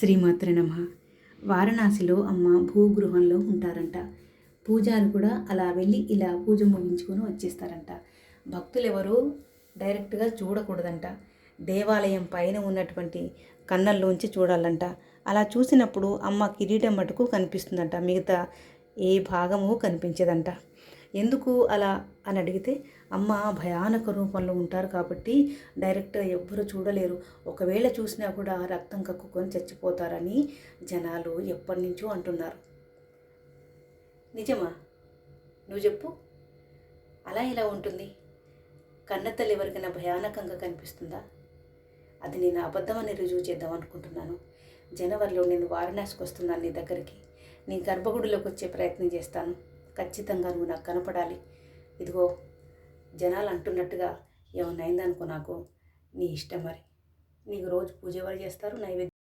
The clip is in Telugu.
శ్రీమాత్ర నమ. వారణాసిలో అమ్మ భూగృహంలో ఉంటారంట. పూజారు కూడా అలా వెళ్ళి ఇలా పూజ ముగించుకొని వచ్చేస్తారంట. భక్తులు ఎవరు డైరెక్ట్గా చూడకూడదంట. దేవాలయం పైన ఉన్నటువంటి కన్నల్లోంచి చూడాలంట. అలా చూసినప్పుడు అమ్మ కిరీటం మటుకు కనిపిస్తుందంట. మిగతా ఏ భాగము కనిపించదంట. ఎందుకు అలా అని అడిగితే అమ్మ భయానక రూపంలో ఉంటారు కాబట్టి డైరెక్ట్గా ఎవ్వరు చూడలేరు. ఒకవేళ చూసినా కూడా రక్తం కక్కుకొని చచ్చిపోతారని జనాలు ఎప్పటి నుంచో అంటున్నారు. నిజమా? నువ్వు చెప్పు. అలా ఎలా ఉంటుంది? కన్నతల్లి ఎవరికైనా భయానకంగా కనిపిస్తుందా? అది నేను అబద్ధమని రుజువు చేద్దాం అనుకుంటున్నాను. జనవరిలో నేను వారణాసికి వస్తున్నాను నీ దగ్గరికి. నీ గర్భగుడిలోకి వచ్చే ప్రయత్నం చేస్తాను. ఖచ్చితంగా నువ్వు నాకు కనపడాలి. ఇదిగో జనాలు అంటున్నట్టుగా ఏమన్నా అయిందనుకో నాకు నీ ఇష్టం మరి. నీకు రోజు పూజ ఎవరు చేస్తారు? నైవేద్యం